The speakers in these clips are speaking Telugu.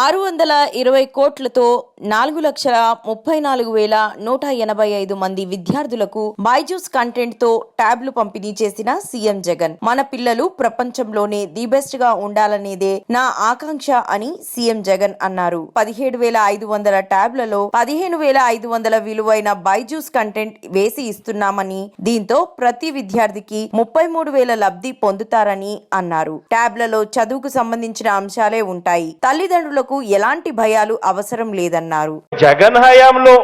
ఆరు వందల ఇరవై కోట్లతో నాలుగు లక్షల ముప్పై నాలుగు వేల నూట ఎనభై ఐదు మంది విద్యార్థులకు బైజూస్ కంటెంట్తో ట్యాబ్లు పంపిణీ చేసిన సీఎం జగన్. మన పిల్లలు ప్రపంచంలోనే ది బెస్ట్గా ఉండాలనేదే నా ఆకాంక్ష అని సీఎం జగన్ అన్నారు. పదిహేడు వేల ఐదు వందల ట్యాబ్లలో పదిహేను వేల ఐదు వందల విలువైన బైజూస్ కంటెంట్ వేసి ఇస్తున్నామని దీంతో ప్రతి విద్యార్థికి ముప్పై మూడు వేల లబ్ధి పొందుతారని అన్నారు. ట్యాబ్లలో చదువుకు సంబంధించిన అంశాలే ఉంటాయి. తల్లిదండ్రులు తల్లిదండ్రులకు ఎలాంటి భయాలు అవసరం లేదన్నారు. జగన్ హయాంలో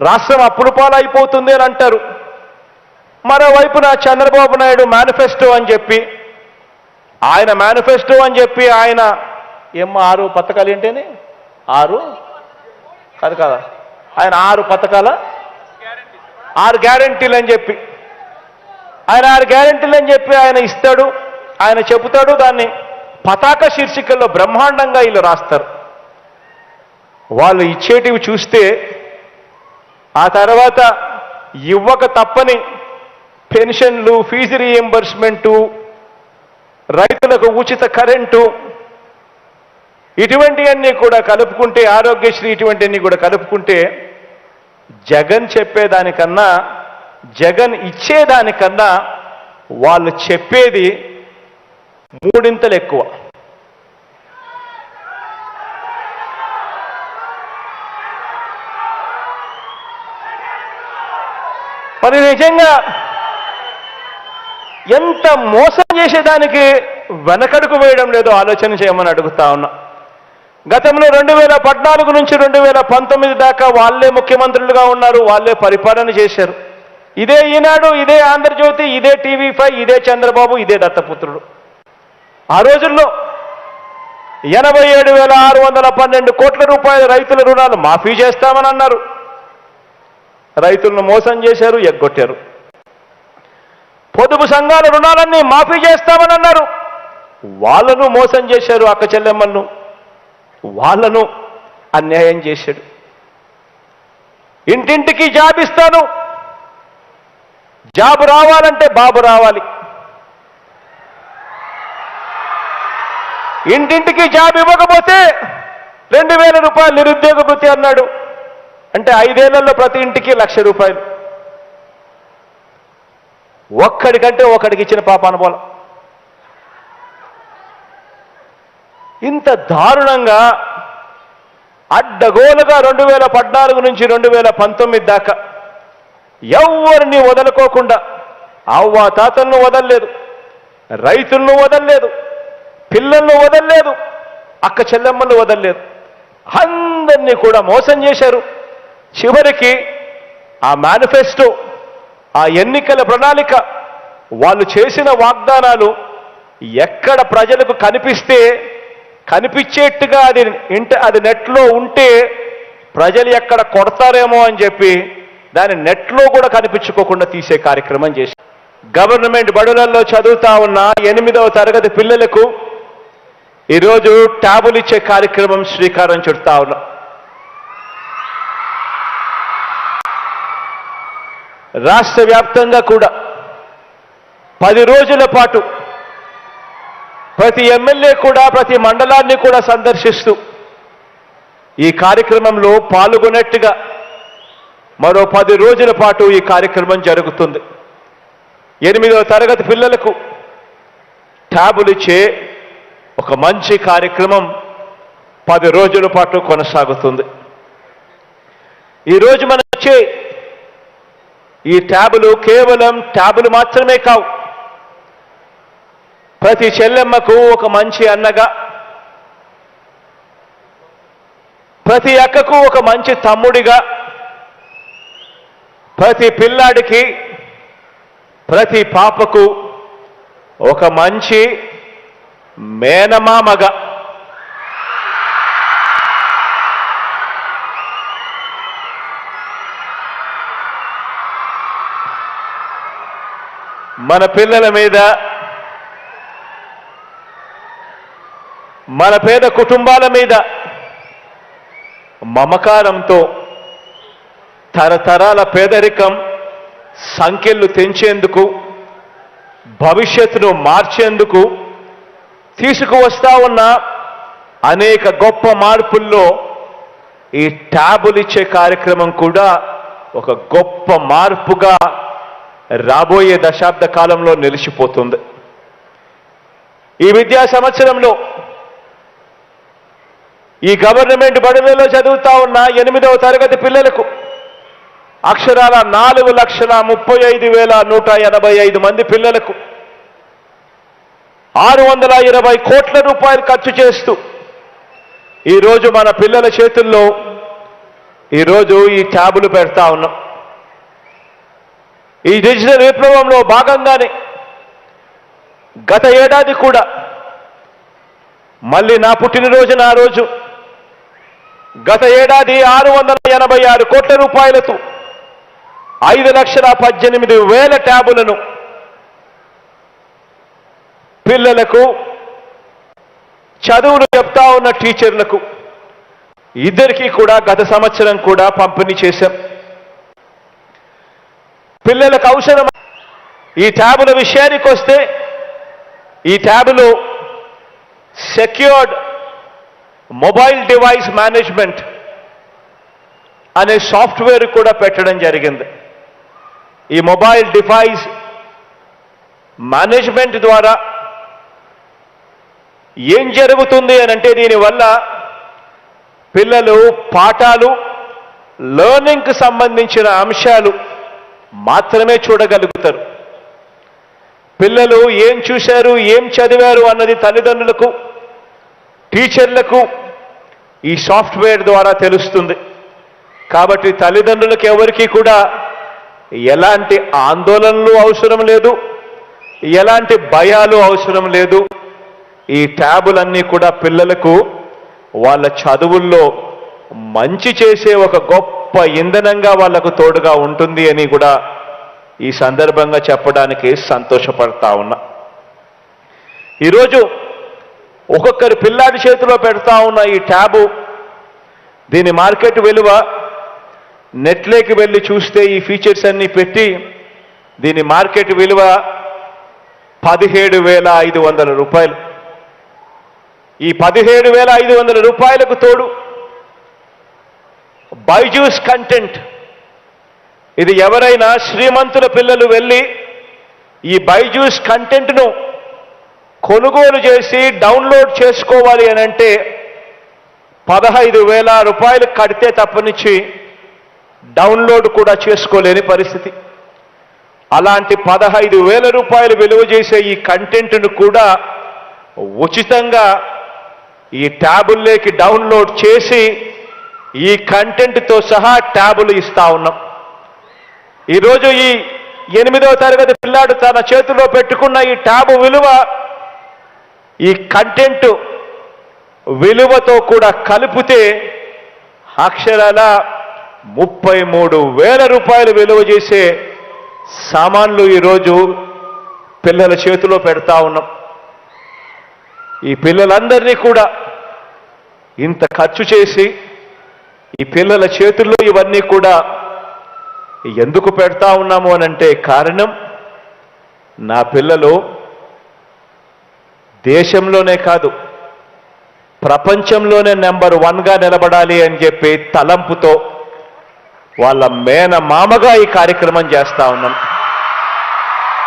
రాష్ట్రం అప్పుడు పాలైపోతుంది అని అంటారు. మరోవైపున చంద్రబాబు నాయుడు మేనిఫెస్టో అని చెప్పి ఆయన మేనిఫెస్టో అని చెప్పి ఆయన ఏం ఆరు పథకాలు ఏంటని? ఆరు? కాదు కదా? ఆయన ఆరు పథకాల? ఆరు గ్యారంటీలు అని చెప్పి. ఆయన ఆరు గ్యారంటీలు అని చెప్పి ఆయన ఇస్తాడు ఆయన చెబుతాడు దాన్ని. పతాక శీర్షికల్లో బ్రహ్మాండంగా వీళ్ళు రాస్తారు. వాళ్ళు ఇచ్చేటివి చూస్తే ఆ తర్వాత ఇవ్వక తప్పని పెన్షన్లు ఫీజు రీఎంబర్స్మెంటు రైతులకు ఉచిత కరెంటు ఇటువంటివన్నీ కూడా కలుపుకుంటే ఆరోగ్యశ్రీ ఇటువంటివన్నీ కూడా కలుపుకుంటే జగన్ చెప్పేదానికన్నా జగన్ ఇచ్చేదానికన్నా వాళ్ళు చెప్పేది మూడింతలు ఎక్కువ. మరి నిజంగా ఎంత మోసం చేసేదానికి వెనకడుకు వేయడం లేదో ఆలోచన చేయమని అడుగుతా ఉన్నా. గతంలో రెండు వేల పద్నాలుగు నుంచి రెండు వేల పంతొమ్మిది దాకా వాళ్ళే ముఖ్యమంత్రులుగా ఉన్నారు వాళ్ళే పరిపాలన చేశారు. ఇదే ఈనాడు ఇదే ఆంధ్రజ్యోతి ఇదే టీవీ ఫైవ్ ఇదే చంద్రబాబు ఇదే దత్తపుత్రుడు. ఆ రోజుల్లో ఎనభై ఏడు వేల ఆరు వందల పన్నెండు కోట్ల రూపాయల రైతుల రుణాలు మాఫీ చేస్తామని అన్నారు. రైతులను మోసం చేశారు ఎగ్గొట్టారు. పొదుపు సంఘాల రుణాలన్నీ మాఫీ చేస్తామని అన్నారు. వాళ్ళను మోసం చేశారు అక్క చెల్లెమ్మలను వాళ్ళను అన్యాయం చేశాడు. ఇంటింటికి జాబ్ ఇస్తాను జాబ్ రావాలంటే బాబు రావాలి. ఇంటింటికి జాబ్ ఇవ్వకపోతే రెండు వేల రూపాయలు నిరుద్యోగ వృత్తి అన్నాడు. అంటే ఐదేళ్ళలో ప్రతి ఇంటికి లక్ష రూపాయలు. ఒక్కడికంటే ఒకడికి ఇచ్చిన పాప అనుభవం. ఇంత దారుణంగా అడ్డగోలుగా రెండు వేల పద్నాలుగు నుంచి రెండు వేల పంతొమ్మిది దాకా ఎవరిని వదలుకోకుండా అవ్వ తాతలను వదలలేదు రైతులను వదలలేదు పిల్లలను వదలలేదు అక్క చెల్లెమ్మలను వదలలేదు. అందరినీ కూడా మోసం చేశారు. చివరికి ఆ మేనిఫెస్టో ఆ ఎన్నికల ప్రణాళిక వాళ్ళు చేసిన వాగ్దానాలు ఎక్కడ ప్రజలకు కనిపిస్తే కనిపించేట్టుగా అది ఇంట అది నెట్లో ఉంటే ప్రజలు ఎక్కడ కొడతారేమో అని చెప్పి దాన్ని నెట్లో కూడా కనిపించుకోకుండా తీసే కార్యక్రమం చేసి గవర్నమెంట్ బడులలో చదువుతా ఉన్న ఎనిమిదవ తరగతి పిల్లలకు ఈరోజు ట్యాబులు ఇచ్చే కార్యక్రమం శ్రీకారం చుడతా ఉన్నాం. రాష్ట్ర వ్యాప్తంగా కూడా పది రోజుల పాటు ప్రతి ఎమ్మెల్యే కూడా ప్రతి మండలాన్ని కూడా సందర్శిస్తూ ఈ కార్యక్రమంలో పాల్గొన్నట్టుగా మరో పది రోజుల పాటు ఈ కార్యక్రమం జరుగుతుంది. ఎనిమిదవ తరగతి పిల్లలకు ట్యాబులు ఇచ్చే ఒక మంచి కార్యక్రమం పది రోజుల పాటు కొనసాగుతుంది. ఈరోజు మనం వచ్చే ఈ ట్యాబులు కేవలం ట్యాబులు మాత్రమే కావు. ప్రతి చెల్లెమ్మకు ఒక మంచి అన్నగా ప్రతి అక్కకు ఒక మంచి తమ్ముడిగా ప్రతి పిల్లాడికి ప్రతి పాపకు ఒక మంచి మేనమామగా. మన పిల్లల మీద మన పేద కుటుంబాల మీద మమకారంతో తరతరాల పేదరికం సంఖ్యలు తెంచేందుకు భవిష్యత్తును మార్చేందుకు తీసుకువస్తా ఉన్న అనేక గొప్ప మార్పుల్లో ఈ ట్యాబులు ఇచ్చే కార్యక్రమం కూడా ఒక గొప్ప మార్పుగా రాబోయే దశాబ్ద కాలంలో నిలిచిపోతుంది. ఈ విద్యా సంవత్సరంలో ఈ గవర్నమెంట్ బడులలో చదువుతా ఉన్న ఎనిమిదవ తరగతి పిల్లలకు అక్షరాల నాలుగు లక్షల ముప్పై ఐదు వేల నూట ఎనభై ఐదు మంది పిల్లలకు ఆరు వందల ఇరవై కోట్ల రూపాయలు ఖర్చు చేస్తూ ఈరోజు మన పిల్లల చేతుల్లో ఈరోజు ఈ ట్యాబులు పెడతా ఉన్నాం. ఈ డిజిటల్ విప్లవంలో భాగంగానే గత ఏడాది కూడా మళ్ళీ నా పుట్టినరోజు నా రోజు గత ఏడాది ఆరు వందల ఎనభై ఆరు కోట్ల రూపాయలతో ఐదు లక్షల పద్దెనిమిది వేల ట్యాబులను పిల్లలకు చదువులు చెప్తా ఉన్న టీచర్లకు ఇద్దరికీ కూడా గత సంవత్సరం కూడా పంపిణీ చేశాం. పిల్లలకు అవసరం ఈ ట్యాబుల విషయానికి వస్తే ఈ ట్యాబులు సెక్యూర్డ్ మొబైల్ డివైస్ మేనేజ్మెంట్ అనే సాఫ్ట్వేర్ కూడా పెట్టడం జరిగింది. ఈ మొబైల్ డివైస్ మేనేజ్మెంట్ ద్వారా ఏం జరుగుతుంది అని అంటే దీనివల్ల పిల్లలు పాఠాలు లెర్నింగ్కి సంబంధించిన అంశాలు మాత్రమే చూడగలుగుతారు. పిల్లలు ఏం చూశారు ఏం చదివారు అన్నది తల్లిదండ్రులకు టీచర్లకు ఈ సాఫ్ట్వేర్ ద్వారా తెలుస్తుంది. కాబట్టి తల్లిదండ్రులకు ఎవరికి కూడా ఎలాంటి ఆందోళనలు అవసరం లేదు ఎలాంటి భయాలు అవసరం లేదు. ఈ ట్యాబులన్నీ కూడా పిల్లలకు వాళ్ళ చదువుల్లో మంచి చేసే ఒక గొప్ప ఇంధనంగా వాళ్ళకు తోడుగా ఉంటుంది అని కూడా ఈ సందర్భంగా చెప్పడానికి సంతోషపడతా ఉన్నా. ఈరోజు ఒక్కొక్కరి పిల్లాడి చేతిలో పెడతా ఉన్న ఈ ట్యాబు దీని మార్కెట్ విలువ నెట్లోకి వెళ్ళి చూస్తే ఈ ఫీచర్స్ అన్ని పెట్టి దీని మార్కెట్ విలువ పదిహేడు వేల ఐదు వందల రూపాయలు. ఈ పదిహేడు వేల ఐదు వందల రూపాయలకు తోడు బైజూస్ కంటెంట్. ఇది ఎవరైనా శ్రీమంతుల పిల్లలు వెళ్ళి ఈ బైజూస్ కంటెంట్ను కొనుగోలు చేసి డౌన్లోడ్ చేసుకోవాలి అని అంటే పదహైదు వేల రూపాయలు కడితే తప్పనిచ్చి డౌన్లోడ్ కూడా చేసుకోలేని పరిస్థితి. అలాంటి పదహైదు వేల రూపాయలు విలువ చేసే ఈ కంటెంట్ను కూడా ఉచితంగా ఈ ట్యాబుల్లోకి డౌన్లోడ్ చేసి ఈ కంటెంట్తో సహా ట్యాబులు ఇస్తా ఉన్నాం. ఈరోజు ఈ ఎనిమిదవ తరగతి పిల్లాడు తన చేతిలో పెట్టుకున్న ఈ ట్యాబు విలువ ఈ కంటెంట్ విలువతో కూడా కలిపితే అక్షరాల ముప్పై మూడు వేల రూపాయలు విలువ చేసే సామాన్లు ఈరోజు పిల్లల చేతిలో పెడతా ఉన్నాం. ఈ పిల్లలందరినీ కూడా ఇంత ఖర్చు చేసి ఈ పిల్లల చేతుల్లో ఇవన్నీ కూడా ఎందుకు పెడతా ఉన్నాము అని అంటే కారణం నా పిల్లలు దేశంలోనే కాదు ప్రపంచంలోనే నెంబర్ వన్గా నిలబడాలి అని చెప్పి తలంపుతో వాళ్ళ మేన మామగా ఈ కార్యక్రమం చేస్తా ఉన్నాం.